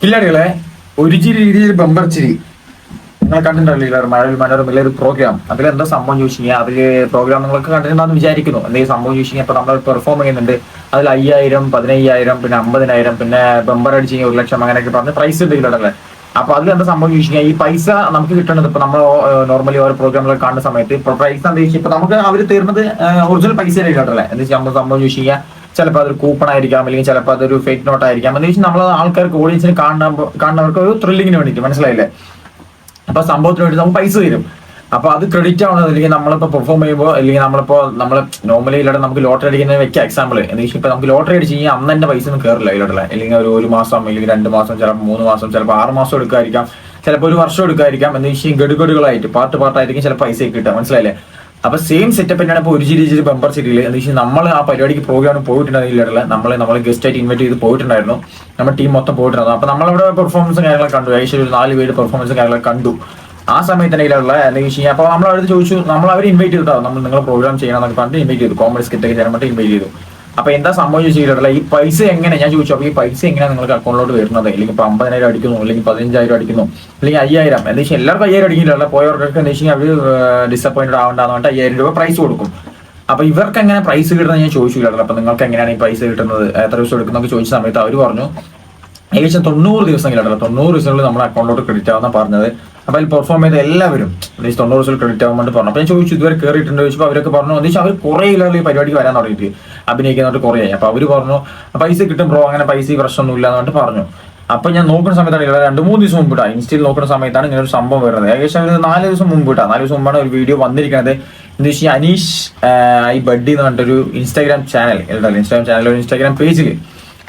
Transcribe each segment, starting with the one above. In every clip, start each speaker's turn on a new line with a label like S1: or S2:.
S1: കില്ലാടികളെ ഒരു രീതിയിൽ ബമ്പർ ചിരി. നിങ്ങൾ കണ്ടിട്ടുണ്ടല്ലോ മഴവിൽ മനോരമയിലെ ഒരു പ്രോഗ്രാം അതിൽ എന്താ സംഭവം ചോദിച്ചു കഴിഞ്ഞാൽ അതിൽ പ്രോഗ്രാം നിങ്ങൾക്ക് കണ്ടിട്ടുണ്ടെന്ന് വിചാരിക്കുന്നു. എന്തെങ്കിലും സംഭവം ചോദിച്ചു കഴിഞ്ഞാൽ ഇപ്പൊ നമ്മൾ പെർഫോം ചെയ്യുന്നുണ്ട്. അതിൽ അയ്യായിരം പതിനയ്യായിരം പിന്നെ അമ്പതിനായിരം പിന്നെ ബമ്പർ അടിച്ച് കഴിഞ്ഞാൽ ഒരു ലക്ഷം അങ്ങനെയൊക്കെ പറഞ്ഞ് പ്രൈസ് ഇതിലടല്ലേ അപ്പൊ അതിൽ എന്താ സംഭവം ചോദിച്ചു കഴിഞ്ഞാൽ ഈ പൈസ നമുക്ക് കിട്ടുന്നത് ഇപ്പൊ നമ്മൾ നോർമലി ഓരോ പ്രോഗ്രാമുകൾ കാണുന്ന സമയത്ത് ഇപ്പൊ പ്രൈസ് എന്താ ചോദിച്ചാൽ ഇപ്പൊ നമുക്ക് അവർ തരുന്നത് ഒറിജിനൽ പൈസ ഇല്ലല്ലേ എന്താ നമ്മൾ സംഭവം ചോദിച്ചു കഴിഞ്ഞാൽ ചിലപ്പോൾ അതൊരു കൂപ്പൺ ആയിരിക്കാം അല്ലെങ്കിൽ ചിലപ്പോൾ അതൊരു ഫേക്ക് നോട്ട് ആയിരിക്കാം. എന്ന് വെച്ചാൽ നമ്മൾ ആൾക്കാർക്ക് ഓഡിയൻസിന് കാണുന്ന കാണുന്നവർക്ക് ഒരു ത്രില്ലിങ്ങിന് വേണ്ടിയിട്ട് മനസ്സിലായില്ലേ? അപ്പൊ സംഭവത്തിന് വേണ്ടി നമുക്ക് പൈസ തരും. അപ്പൊ അത് ക്രെഡിറ്റ് ആവണത് അല്ലെങ്കിൽ നമ്മളിപ്പോ പെർഫോം ചെയ്യുമ്പോൾ അല്ലെങ്കിൽ നമ്മളിപ്പോ നമ്മൾ നോർമലി ഇല്ലാതെ നമുക്ക് ലോട്ടറി അടിക്കുന്ന വെക്കാം എക്സാമ്പിൾ എന്ന് വെച്ചാൽ ഇപ്പൊ നമുക്ക് ലോട്ടറി അടിച്ച് കഴിഞ്ഞാൽ അന്ന് തന്നെ പൈസ ഒന്നും കയറില്ല ഇതിലോട്ടുള്ള അല്ലെങ്കിൽ ഒരു ഒരു മാസം അല്ലെങ്കിൽ രണ്ട് മാസം ചിലപ്പോൾ മൂന്ന് മാസം ചിലപ്പോൾ ആറ് മാസം എടുക്കാതിരിക്കാം ചിലപ്പോൾ ഒരു വർഷം എടുക്കാതിരിക്കാം എന്ന് വെച്ചാൽ ഗഡുഗഡുകളായിട്ട് പാർട്ട് പാർട്ടായിരിക്കും ചില പൈസ കിട്ടുക. മനസ്സിലായില്ലേ? അപ്പൊ സെയിം സെറ്റപ്പ് തന്നെയാണ് ഇപ്പൊ ഒരു ചിരി ചിരി ബമ്പർ സിറ്റിയിൽ എന്ന് വെച്ചാൽ നമ്മൾ ആ പരിപാടിക്ക് പ്രോഗ്രാമിന് പോയിട്ടുണ്ടായിരുന്നില്ല നമ്മൾ നമ്മൾ ഗസ്റ്റ് ആയിട്ട് ഇൻവൈറ്റ് ചെയ്ത് പോയിട്ടുണ്ടായിരുന്നു. നമ്മുടെ ടീം മൊത്തം പോയിട്ടുണ്ടായിരുന്നു. അപ്പൊ നമ്മളവിടെ പെർഫോമൻസും കാര്യങ്ങളൊക്കെ കണ്ടു. ഏകദേശം ഒരു നാല് പേര് പെർഫോമൻസും കാര്യങ്ങളൊക്കെ കണ്ടു. ആ സമയത്ത് തന്നെ ഇതിലുള്ള എന്താ വെച്ച് കഴിഞ്ഞാൽ അപ്പൊ നമ്മൾ അവിടെ ചോദിച്ചു നമ്മൾ അവർ ഇൻവൈറ്റ് ചെയ്തിട്ടാണ് നമ്മൾ നിങ്ങളെ പ്രോഗ്രാം ചെയ്യണം എന്നൊക്കെ പറഞ്ഞിട്ട് ഇൻവൈറ്റ് ചെയ്തു. കോമഡി സ്കിറ്റ് ഒക്കെ ചെയ്യാൻ ഇൻവൈറ്റ് ചെയ്തു. അപ്പൊ എന്താ സംഭവം ചോദിച്ചിട്ടുള്ള ഈ പൈസ എങ്ങനെ ഞാൻ ചോദിച്ചു അപ്പൊ ഈ പൈസ എങ്ങനെയാണ് നിങ്ങൾക്ക് അക്കൗണ്ടിലോട്ട് വരുന്നത്? അല്ലെങ്കിൽ ഇപ്പൊ അമ്പതിനായിരം അടിക്കുന്നു അല്ലെങ്കിൽ പതിനഞ്ചായിരം അടിക്കുന്നു അല്ലെങ്കിൽ അയ്യായിരം. എന്താ വെച്ചാൽ എല്ലാവർക്കും അയ്യായിരം അടിക്കില്ല പോയവർക്കൊക്കെ എന്താ വെച്ചാൽ അവർ ഡിസപ്പോയിന്റഡ് ആവണ്ടെന്ന് പറഞ്ഞിട്ട് അയ്യായിരം രൂപ പ്രൈസ് കൊടുക്കും. അപ്പൊ ഇവർക്ക് എങ്ങനെ പ്രൈസ് കിട്ടുന്നത് ഞാൻ ചോദിച്ചു കേട്ടോ. അപ്പൊ നിങ്ങൾക്ക് എങ്ങനെയാണ് ഈ പൈസ കിട്ടുന്നത്? എത്ര ദിവസം എടുക്കുന്നൊക്കെ ചോദിച്ച സമയത്ത് അവർ പറഞ്ഞു ഏകദേശം തൊണ്ണൂറ് ദിവസങ്ങളിലല്ല തൊണ്ണൂറ് ദിവസങ്ങളിൽ നമ്മുടെ അക്കൗണ്ടിലോട്ട് ക്രെഡിറ്റ് ആവുന്ന പറഞ്ഞത്. അപ്പോൾ അതിൽ പെർഫോം ചെയ്ത എല്ലാവരും ഏകദേശം തൊണ്ണൂറ് ദിവസം ക്രെഡിറ്റ് ആവാൻ വേണ്ടി പറഞ്ഞു. അപ്പോൾ ഞാൻ ചോദിച്ചു ഇതുവരെ കയറിയിട്ടുണ്ട് ചോദിച്ചപ്പോൾ അവരൊക്കെ പറഞ്ഞു എന്ന് വെച്ചാൽ അവർ കുറെ ഇല്ലാതെ ഈ പരിപാടിക്ക് വരാൻ തുടങ്ങിയിട്ട്. അഭിനയിക്കുന്നവർ കുറേ ആയി. അപ്പോൾ അവർ പറഞ്ഞു പൈസ കിട്ടും ബ്രോ അങ്ങനെ പൈസ പ്രശ്നമൊന്നും ഇല്ല എന്ന് പറഞ്ഞിട്ട് പറഞ്ഞു. അപ്പൊ ഞാൻ നോക്കുന്ന സമയത്താണ് ഇവിടെ രണ്ട് മൂന്ന് ദിവസം മുമ്പ് ഇട്ടാ ഇൻസ്റ്റയിൽ നോക്കുന്ന സമയത്താണ് ഇങ്ങനെ ഒരു സംഭവം വരുന്നത്. ഏകദേശം ഒരു നാല് ദിവസം മുമ്പ് ഇട്ടാ നാല് ദിവസം മുമ്പാണ് ഒരു വീഡിയോ വന്നിരിക്കുന്നത്. എന്ന് വെച്ചാൽ അനീഷ് ഐ ബഡ്ഡി എന്ന് പറഞ്ഞിട്ടൊരു Instagram channel Instagram channel Instagram പേജിൽ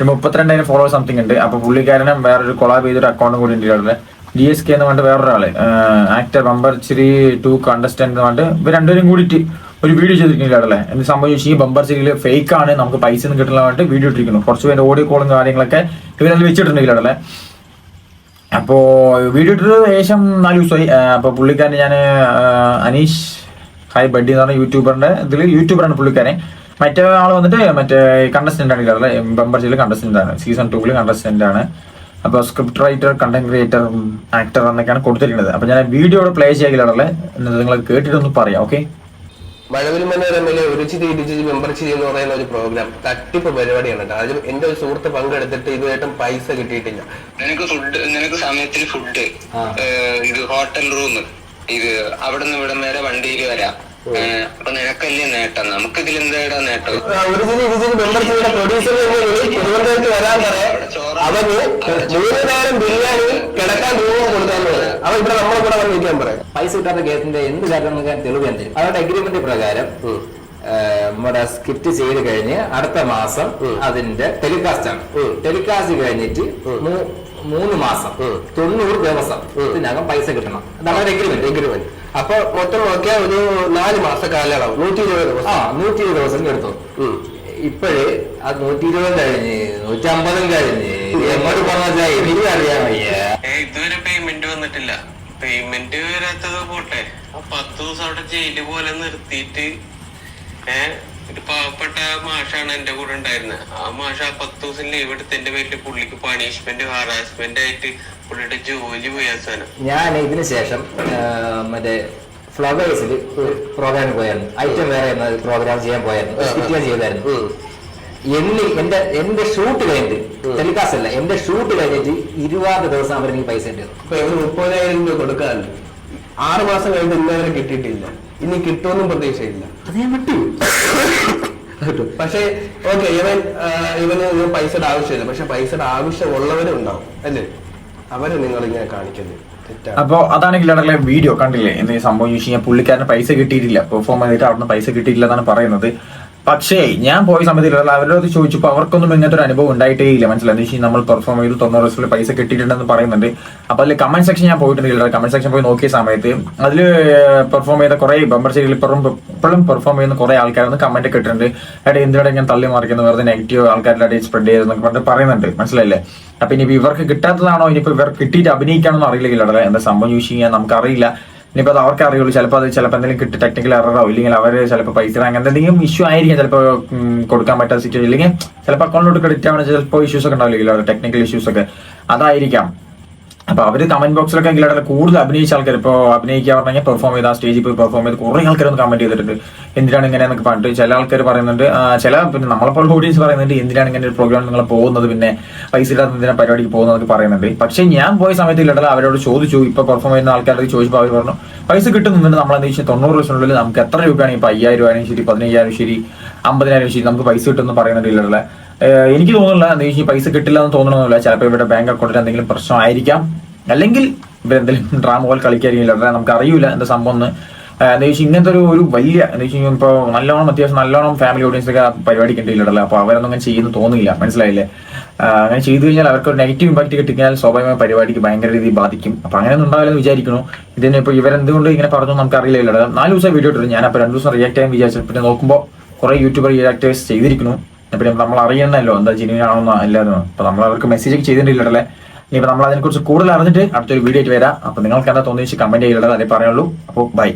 S1: മുപ്പത്തിരണ്ടായിരം ഫോളോവേഴ്സ് സംതിങ് ഉണ്ട്. അപ്പൊ പുള്ളിക്കാരനും വേറൊരു കൊളാബ് ചെയ്തൊരു അക്കൗണ്ടും കൂടി ഉണ്ട് ഇവിടെ ഡി എസ് കെ എന്ന് പറഞ്ഞിട്ട് വേറൊരാൾ. ആക്ടർ ബമ്പർ ചിരി ടു കണ്ടസ്റ്റന്റ് എന്ന് പറഞ്ഞിട്ട് ഇവർ രണ്ടുപേരും കൂടിയിട്ട് ഒരു വീഡിയോ ചെയ്തിരിക്കുന്നില്ല അവിടെ എന്ത് സംഭവിച്ചു ഈ ബമ്പർ ചിരിയിൽ ഫേക്ക് ആണ് നമുക്ക് പൈസ ഒന്നും കിട്ടുന്ന പറഞ്ഞിട്ട് വീഡിയോ ഇട്ടിരിക്കുന്നു. കുറച്ച് പേര് ഓഡിയോ കോളും കാര്യങ്ങളൊക്കെ ഇവരെല്ലാം വെച്ചിട്ടുണ്ടെങ്കിൽ അവിടെ അപ്പോ വീഡിയോ ഇട്ടിട്ട് ഏകദേശം നാല് ദിവസമായി. അപ്പോൾ അപ്പൊ പുള്ളിക്കാരൻ ഞാൻ അനീഷ് ഹായ് ബഡ്ഡി എന്ന് പറഞ്ഞ യൂട്യൂബറിന്റെ ഇതിൽ യൂട്യൂബറാണ് പുള്ളിക്കാരൻ. മറ്റേ ആൾ വന്നിട്ട് മറ്റേ കണ്ടസ്റ്റന്റ് ആണ് കേരള ബമ്പർ ചെയ്യൽ കണ്ടസ്റ്റന്റ് ആണ്. സീസൺ ടൂവിൽ കണ്ടസ്റ്റന്റ് ആണ്. അപ്പൊ script writer content creator actor എന്നൊക്കെയാണ് കൊടുത്തിരിക്കുന്നത്. അപ്പൊ ഞാൻ വീഡിയോ പ്ലേ ചെയ്യാറുള്ളത് നിങ്ങൾ കേട്ടിട്ടൊന്ന് പറയാം ഓക്കെ
S2: മഴവിൽ മനോരമയിലെ ഒരു ചിരി ഇടിച്ചിരി മെമ്പർ ചിരി എന്ന് പറയുന്ന ഒരു പ്രോഗ്രാം തട്ടിപ്പ് പരിപാടിയാണ് കാരണം അതിൽ എന്റെ ഒരു സുഹൃത്ത് പങ്കെടുത്തിട്ട് ഇതുമായിട്ടും പൈസ കിട്ടിയിട്ടില്ല.
S3: നിനക്ക് ഫുഡ് നിനക്ക് സമയത്തിന് ഫുഡ് ഇത് ഹോട്ടൽ റൂം ഇത് അവിടെ നിന്ന് ഇവിടെ നേരെ വണ്ടിയിൽ വരാം. അപ്പൊ നിനക്കല്ലേ നേട്ടം? നമുക്ക് എന്താടാ എന്താ നേട്ടം
S2: ഒരു ഒരു പ്രൊഡ്യൂസർ തിരുവനന്തപുരത്ത് വരാൻ പറയാം. അവന് മൂന്ന് നേരം ബിരിയാണി കിടക്കാൻ രൂപ കൊടുത്താന്ന് പറയാം അവൻ ഇവിടെ നമ്മളെ കൂടെ വന്ന് നിൽക്കാൻ പറയാം.
S4: പൈസ കിട്ടാത്ത കേസിന്റെ എന്ത് കാര്യം തെളിവ് ഞാൻ തരും. അവരുടെ അഗ്രിമെന്റ് പ്രകാരം നമ്മുടെ സ്കിറ്റ് ചെയ്ത് കഴിഞ്ഞ് അടുത്ത മാസം അതിന്റെ ടെലികാസ്റ്റ് ആണ്. ടെലികാസ്റ്റ് കഴിഞ്ഞിട്ട് മൂന്ന് മാസം തൊണ്ണൂറ് ദിവസം ഇതിനകം പൈസ കിട്ടണം. അതാണ് എഗ്രിമെന്റ്
S2: എഗ്രിമെന്റ് അപ്പൊ മൊത്തം നോക്കിയാൽ ഒരു നാല് മാസ കാലയളവ്. നൂറ്റി ഇരുപത് ദിവസം.
S4: ആ നൂറ്റി ഇരുപത് ദിവസം എടുത്തു. ഇപ്പോഴേ അത് നൂറ്റി ഇരുപതും കഴിഞ്ഞ് നൂറ്റമ്പതും കഴിഞ്ഞ് എങ്ങോട്ട് പറഞ്ഞാൽ എനിക്ക് അറിയാൻ വയ്യ.
S3: ഇതുവരെ പേയ്മെന്റ് വന്നിട്ടില്ല. പേയ്മെന്റ് വരാത്തത് പോട്ടെ. ആ പത്ത് ദിവസം അവിടെ ജയിൽ പോലെ നിർത്തിയിട്ട് ഏ ഒരു പാവപ്പെട്ട മാഷാണ് എന്റെ കൂടെ ഉണ്ടായിരുന്നത്. ആ മാഷ ആ പത്ത് ദിവസം ലീവ് എടുത്ത് എന്റെ പേരിൽ പുള്ളിക്ക് പണിഷ്മെന്റ് ഹാറാസ്മെന്റ് ആയിട്ട് പുള്ളിയുടെ ജോലി പോയി അവസാനം.
S4: ഞാൻ ഇതിന് ശേഷം മറ്റേ ഫ്ലവേഴ്സിൽ ഒരു പ്രോഗ്രാമിന് പോയായിരുന്നു. ഐറ്റം വേറെ പ്രോഗ്രാം ചെയ്യാൻ പോയായിരുന്നു. ചെയ്തായിരുന്നു. എണ്ണി എന്റെ എന്റെ ഷൂട്ട് കഴിഞ്ഞിട്ട് ടെലികാസ്റ്റ് അല്ല എന്റെ ഷൂട്ട് കഴിഞ്ഞിട്ട് ഇരുപത് ദിവസം അവർ എനിക്ക് പൈസ
S2: ഉണ്ടായിരുന്നു മുപ്പതിനായിരം രൂപ കൊടുക്കാറുണ്ട് ആറ് മാസം കഴിഞ്ഞ് ഇന്നവരെ കിട്ടിയിട്ടില്ല. ഇനി കിട്ടുമെന്നും പ്രതീക്ഷയില്ല.
S4: അത് ഞാൻ വിട്ടു.
S2: പക്ഷേ ഓക്കെ ഇവൻ ഇവന് പൈസയുടെ ആവശ്യമില്ല. പക്ഷെ പൈസയുടെ ആവശ്യമുള്ളവരും ഉണ്ടാവും അല്ലേ? അവർ നിങ്ങൾ ഇങ്ങനെ കാണിക്കുന്നത് അപ്പോൾ
S1: അപ്പൊ അതാണെങ്കിൽ ഇടയിലെ വീഡിയോ കണ്ടില്ലേ? എന്തെങ്കിലും സംഭവം ചോദിച്ചു കഴിഞ്ഞാൽ പുള്ളിക്കാരന് പൈസ കിട്ടിയിട്ടില്ല. പെർഫോം ചെയ്തിട്ട് അവിടുന്ന് പൈസ കിട്ടിയിട്ടില്ല എന്നാണ് പറയുന്നത്. പക്ഷേ ഞാൻ പോയ സമയത്തിലുള്ള അവരോട് ചോദിച്ചപ്പോൾ അവർക്കൊന്നും ഇങ്ങനത്തെ ഒരു അനുഭവം ഉണ്ടായിട്ടേ ഇല്ല മനസ്സിലായി നമ്മൾ പെർഫോം ചെയ്ത് തൊണ്ണൂറ് ദിവസത്തിൽ പൈസ കിട്ടിയിട്ടുണ്ടെന്ന് പറയുന്നുണ്ട്. അപ്പോൾ അതിൽ കമന്റ് സെക്ഷൻ ഞാൻ പോയിട്ടുണ്ടെങ്കിൽ കമന്റ് സെക്ഷൻ പോയി നോക്കിയ സമയത്ത് അതിൽ പെർഫോം ചെയ്ത കുറെ ബമ്പർ ശരിയിൽ ഇപ്പോഴും ഇപ്പോഴും പെർഫോം ചെയ്യുന്ന കുറെ ആൾക്കാരൊന്ന് കമന്റ് കിട്ടുന്നുണ്ട് അവിടെ എന്തിനാണ് ഞാൻ തള്ളി മറിക്കുന്നത്? വെറുതെ നെഗറ്റീവ് ആൾക്കാരുടെ ഇടയിൽ സ്പ്രെഡ് ചെയ്തെന്നൊക്കെ പറഞ്ഞിട്ട് പറയുന്നുണ്ട്. മനസ്സിലല്ലേ അപ്പൊ ഇനി ഇവർക്ക് കിട്ടാത്തതാണോ? ഇനിയിപ്പോ ഇവർ കിട്ടിയിട്ട് അഭിനയിക്കാണോ അറിയില്ലെങ്കിൽ അവിടെ എന്താ സംഭവം ചോദിച്ചു കഴിഞ്ഞാൽ നമുക്ക് അറിയില്ല ഇനിയിപ്പോ അത് അവർക്ക് അറിയുള്ളൂ. ചിലപ്പോൾ അത് ചിലപ്പോൾ എന്തെങ്കിലും കിട്ടി ടെക്നിക്കൽ എററോ ഇല്ലെങ്കിൽ അവർ ചിലപ്പോൾ പൈസ അങ്ങനത്തെ എന്തെങ്കിലും ഇഷ്യൂ ആയിരിക്കും ചിലപ്പോൾ കൊടുക്കാൻ പറ്റാത്ത സിറ്റുവേഷൻ ഇല്ലെങ്കിൽ ചിലപ്പോൾ അക്കൗണ്ടിലോട്ട് ക്രെഡിറ്റ് ആവണ ചിലപ്പോൾ ഇഷ്യൂസ് ഒക്കെ ഉണ്ടാവില്ലല്ലോ ടെക്നിക്കൽ ഇഷ്യൂസ് ഒക്കെ. അതായിരിക്കാം. അപ്പൊ അവർ കമന്റ് ബോക്സിലൊക്കെ എങ്കിലും കൂടുതൽ അഭിനയിച്ച ആൾക്കാർ ഇപ്പൊ അഭിനയിക്കുക പറഞ്ഞാൽ പെർഫോം ചെയ്ത സ്റ്റേജിൽ പോയി പെർഫോം ചെയ്ത് കുറെ ആൾക്കാർ ഒന്ന് കമന്റ് ചെയ്തിട്ടുണ്ട്. എന്തിനാണ് ഇങ്ങനെ എന്നൊക്കെ പറഞ്ഞിട്ട് ചില ആൾക്കാർ പറയുന്നുണ്ട്. ചില പിന്നെ നമ്മളെപ്പോലെ ഓഡിയൻസ് പറയുന്നുണ്ട് എന്തിനാണ് ഇങ്ങനെ ഒരു പ്രോഗ്രാം നിങ്ങൾ പോകുന്നത്? പിന്നെ പൈസ ഇല്ലാത്ത എന്തിനാ പരിപാടിക്ക് പോകുന്നതൊക്കെ പറയുന്നുണ്ട്. പക്ഷെ ഞാൻ പോയ സമയത്ത് ഇല്ലടല അവരോട് ചോദിച്ചു. ഇപ്പൊ പെർഫോം ചെയ്യുന്ന ആൾക്കാരോട് ചോദിച്ചപ്പോൾ അവർ പറഞ്ഞു പൈസ കിട്ടുന്നുണ്ട്. നമ്മൾ എന്താ വെച്ചാൽ തൊണ്ണൂറ് ദിവസത്തിനുള്ളിൽ നമുക്ക് എത്ര രൂപയാണെങ്കിൽ ഇപ്പൊ അയ്യായിരം രൂപയാണെങ്കിൽ ശരി പതിനയ്യായിരം ശരി അമ്പതിനായിരം ശരി നമുക്ക് പൈസ കിട്ടുമെന്ന് പറയുന്നുണ്ട് ഇല്ലടല എനിക്ക് തോന്നുന്നില്ല. വെച്ചാൽ പൈസ കിട്ടില്ല എന്ന് തോന്നണമെന്നില്ല ചിലപ്പോൾ ഇവിടെ ബാങ്ക് അക്കൗണ്ടിൽ എന്തെങ്കിലും പ്രശ്നമായിരിക്കാം. അല്ലെങ്കിൽ ഇവരെന്തെങ്കിലും ഡ്രാമ പോലെ കളിക്കായിരിക്കില്ല നമുക്ക് അറിയില്ല എന്താ സംഭവം എന്ന്. എന്താ വെച്ചാൽ ഇങ്ങനത്തെ ഒരു ഒരു വലിയ എന്താ വെച്ചാൽ ഇപ്പോൾ നല്ലോണം അത്യാവശ്യം നല്ലോണം ഫാമിലി ഓഡിയൻസ് ഒക്കെ പരിപാടിക്ക് ഉണ്ടല്ലോ അപ്പോൾ അവരൊന്നും അങ്ങനെ ചെയ്യുന്നു തോന്നില്ല മനസ്സിലായില്ലേ? അങ്ങനെ ചെയ്തു കഴിഞ്ഞാൽ അവർക്ക് ഒരു നെഗറ്റീവ് ഇമ്പാക്ട് കിട്ടിക്കഴിഞ്ഞാൽ സ്വാഭാവികമായി പരിപാടിക്ക് ഭയങ്കര രീതിയിൽ ബാധിക്കും. അപ്പോൾ അങ്ങനെ ഒന്നും ഉണ്ടാവില്ലെന്ന് വിചാരിക്കുന്നു. ഇതിന് ഇവർ ഇവരെന്തുകൊണ്ട് ഇങ്ങനെ പറഞ്ഞു നമുക്ക് അറിയില്ലല്ലോ നാല് ദിവസം വീഡിയോ ഇട്ടിട്ട് ഞാൻ അപ്പോൾ രണ്ട് ദിവസം റിയാക്ട് ചെയ്യാൻ വിചാരിച്ചു പിന്നെ നോക്കുമ്പോൾ കുറേ യൂട്യൂബർ റിയാക്ടേഴ്സ് ചെയ്തിരിക്കുന്നു. പിന്നെ നമ്മൾ അറിയണമല്ലോ എന്താ ജെനുവിൻ ആണോന്നോ അല്ലാന്നോ അപ്പൊ നമ്മൾ അവർക്ക് മെസ്സേജ് ഒക്കെ ചെയ്തിട്ടില്ലല്ലേ ഇനിയിപ്പോ നമ്മൾ അതിനെക്കുറിച്ച് കൂടുതൽ അറിഞ്ഞിട്ട് അടുത്തൊരു വീഡിയോ ആയിട്ട് വരാം. അപ്പൊ നിങ്ങൾക്ക് എന്താ തോന്നിച്ച് കമന്റ് ചെയ്തിട്ടുള്ളത് അതേ പറയുള്ളൂ. അപ്പോൾ ബൈ